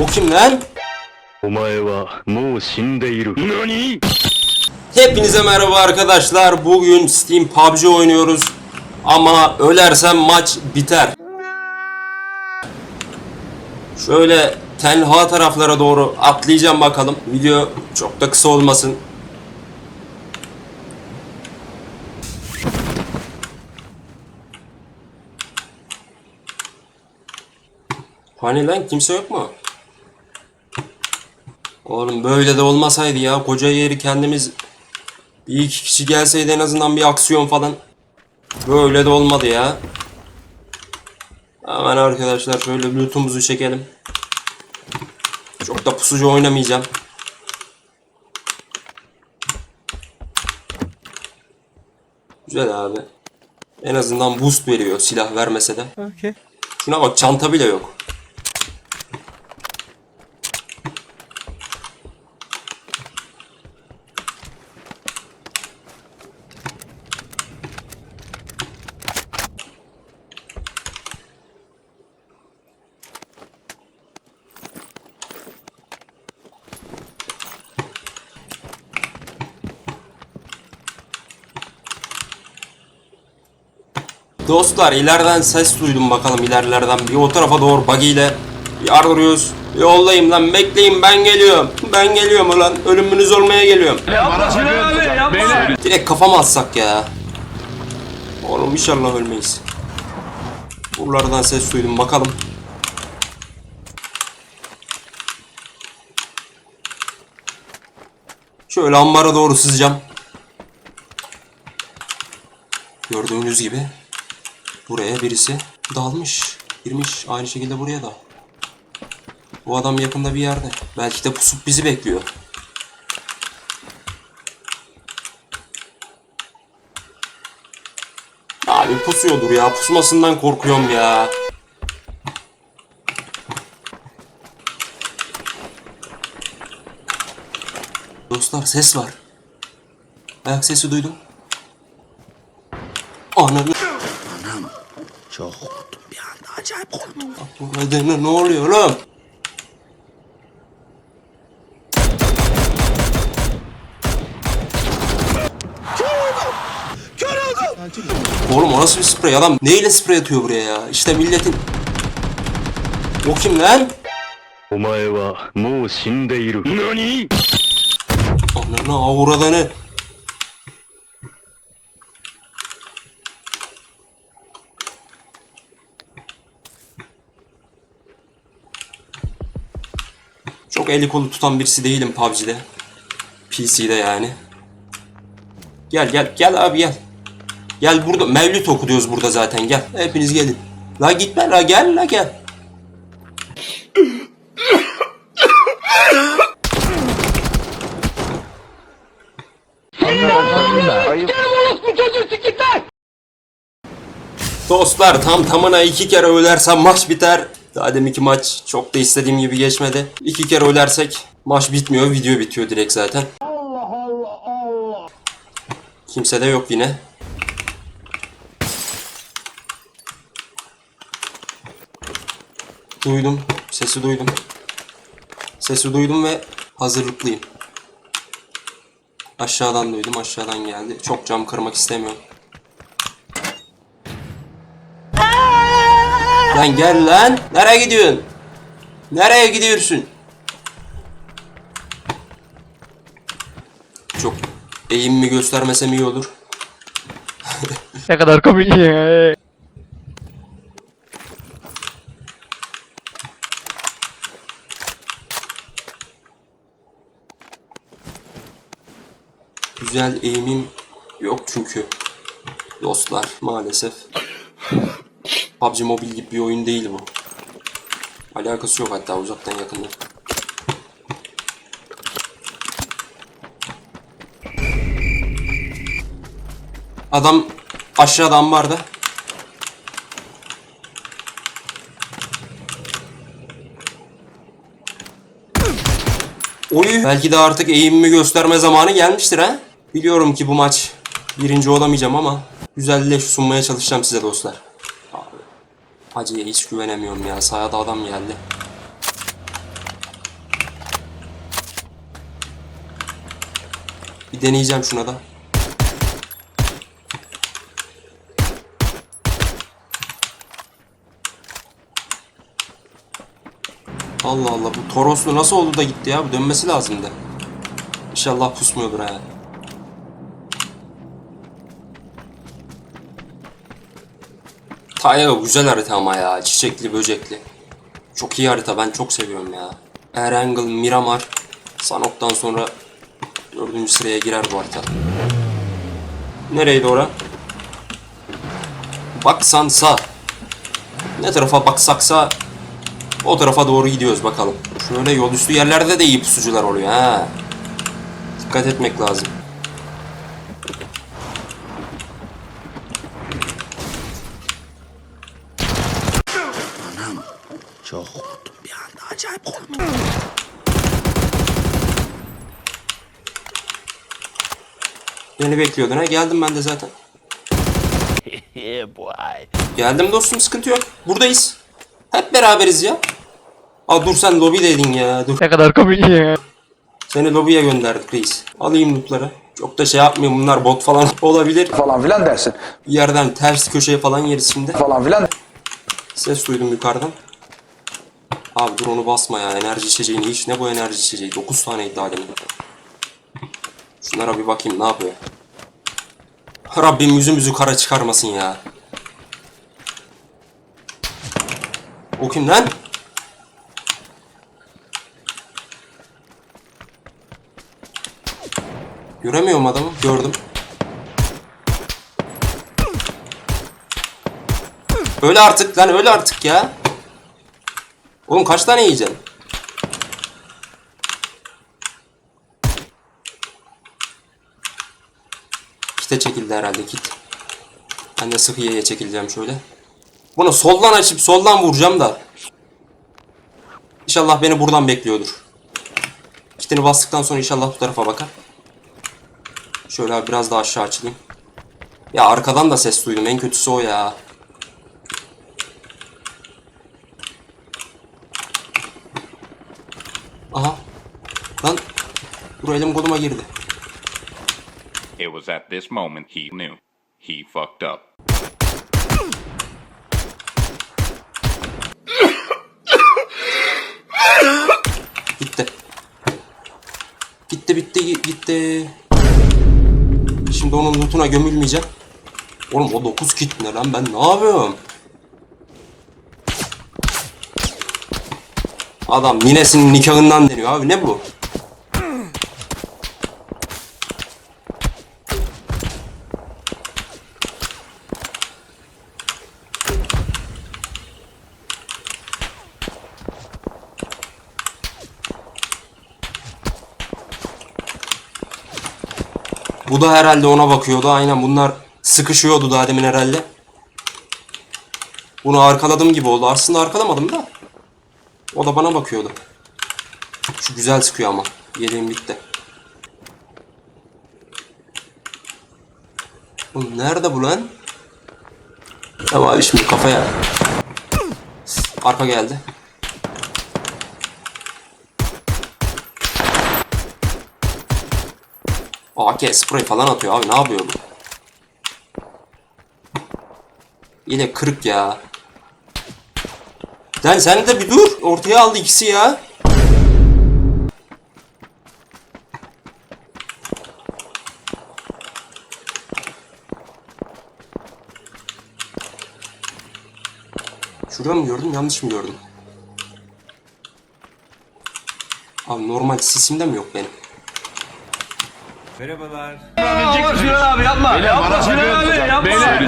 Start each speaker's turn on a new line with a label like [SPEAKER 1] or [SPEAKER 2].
[SPEAKER 1] O kim lan? Hepinize merhaba arkadaşlar. Bugün Steam PUBG oynuyoruz. Ama ölersem maç biter. Şöyle tenha taraflara doğru atlayacağım bakalım. Video çok da kısa olmasın. Hani lan kimse yok mu? Oğlum böyle de olmasaydı ya. Koca yeri kendimiz bir iki kişi gelseydi en azından bir aksiyon falan. Böyle de olmadı ya. Hemen arkadaşlar şöyle lootumuzu çekelim. Çok da pusucu oynamayacağım. Güzel abi. En azından boost veriyor silah vermese de.
[SPEAKER 2] Okay.
[SPEAKER 1] Şuna bak çanta bile yok. Dostlar ileriden ses duydum bakalım ilerlerden bir o tarafa doğru buggy ile yardırıyoruz. Yollayayım lan bekleyin ben geliyorum. Ben geliyorum ulan ölümünüz olmaya geliyorum. Direkt kafama atsak ya. Oğlum inşallah ölmeyiz. Buralardan ses duydum bakalım. Şöyle ambara doğru sızacağım. Gördüğünüz gibi buraya birisi dalmış. Girmiş aynı şekilde buraya da. Bu adam yakında bir yerde. Belki de pusup bizi bekliyor. Abi pusuyordur ya. Pusmasından korkuyorum ya. Dostlar ses var. Ayak sesi duydum. Ananı.
[SPEAKER 2] Çok korktum bir anda. Acayip korktum.
[SPEAKER 1] Bu kadına ne oluyor oğlum? Oğlum o nasıl bir sprey adam? Neyle sprey atıyor buraya ya? İşte milletin... O kim lan?
[SPEAKER 3] Omae wa mou shindeiru. Nani?
[SPEAKER 1] Ananı avradanı. Çok eli kolu tutan birisi değilim PUBG'de. PC'de yani. Gel gel gel abi gel. Gel burada Mevlüt okuyoruz burada zaten gel. Hepiniz gelin. La gitme la gel la gel. Dostlar tam tamına iki kere ölersem maç biter. Daha deminki maç çok da istediğim gibi geçmedi. İki kere ölersek maç bitmiyor, video bitiyor direkt zaten. Kimse de yok yine. Duydum, sesi duydum. Sesi duydum ve hazırlıklıyım. Aşağıdan duydum, aşağıdan geldi. Çok cam kırmak istemiyorum. Lan gel lan. Nereye gidiyorsun? Nereye gidiyorsun? Çok eğimimi göstermesem iyi olur.
[SPEAKER 2] Ne kadar komik ya.
[SPEAKER 1] Güzel eğimim yok çünkü. Dostlar maalesef. PUBG Mobile gibi bir oyun değil bu. Alakası yok hatta uzaktan yakından. Adam aşağıda ambarda. Oy. Belki de artık eğimimi gösterme zamanı gelmiştir ha. Biliyorum ki bu maç birinci olamayacağım ama güzel leş sunmaya çalışacağım size dostlar. Hacı'ya hiç güvenemiyorum ya. Sahada adam geldi. Bir deneyeceğim şuna da. Allah Allah bu Toroslu nasıl oldu da gitti ya? Bu dönmesi lazımdı. İnşallah pusmuyordur ha. Tayo güzel harita ama ya. Çiçekli böcekli. Çok iyi harita ben çok seviyorum ya. Erangel, Miramar. Sanok'tan sonra dördüncü sıraya girer bu harita. Nereydi ora? Baksansa. Ne tarafa baksaksa o tarafa doğru gidiyoruz bakalım. Şöyle yol üstü yerlerde de iyi pusucular oluyor ha. Dikkat etmek lazım.
[SPEAKER 2] Çok korktum bir anda acayip korktum.
[SPEAKER 1] Beni bekliyordun ha. Geldim ben de zaten. Geldim dostum sıkıntı yok. Buradayız. Hep beraberiz ya. Aa dur sen lobideydin ya. Dur.
[SPEAKER 4] Ne kadar komik ya.
[SPEAKER 1] Seni lobiye gönderdik reis. Alayım lootları. Çok da şey yapmayayım bunlar bot falan olabilir.
[SPEAKER 5] falan filan dersin.
[SPEAKER 1] Bir yerden ters köşeye falan yeriz şimdi.
[SPEAKER 5] Falan filan.
[SPEAKER 1] Ses duydum yukarıdan. Abi dur onu basma ya. Enerji içeceğini hiç. Ne bu enerji içeceği? 9 taneydi daha demin. Şunlara bir bakayım ne yapıyor. Rabbim yüzümüzü kara çıkarmasın ya. O kim lan? Göremiyorum adamı. Gördüm. Öyle artık lan öyle artık ya. Oğlum kaç tane yiyeceksin? Kite çekildi herhalde kit. Ben de sıhhiyeye çekileceğim şöyle. Bunu soldan açıp soldan vuracağım da. İnşallah beni buradan bekliyordur. Kitini bastıktan sonra inşallah bu tarafa bakar. Şöyle biraz daha aşağı açılayım. Ya arkadan da ses duydum. En kötüsü o ya. Aha. Lan. Dur elim koluma girdi.
[SPEAKER 6] It was at this moment he knew. He fucked up.
[SPEAKER 1] Gitti bitti gi- gitti. Şimdi onun lootuna gömülmeyeceğim. Oğlum o 9 kit ne lan ben ne yapıyorum? Adam ninesinin nikahından deniyor abi ne bu? Bu da herhalde ona bakıyordu. Aynen bunlar sıkışıyordu daha demin herhalde. Bunu arkaladım gibi oldu. Aslında arkalamadım da. O da bana bakıyordu. Şu güzel sıkıyor ama. Yeleğim bitti. Oğlum nerede bu lan? Tamam abi şimdi kafaya. Arka geldi. AK spray falan atıyor abi ne yapıyor bu? Yine kırık ya. Lan sen de bir dur. Ortaya aldı ikisi ya. Şurada mı gördüm yanlış mı gördüm? Abi normal sisimde mi yok benim?
[SPEAKER 7] Beyler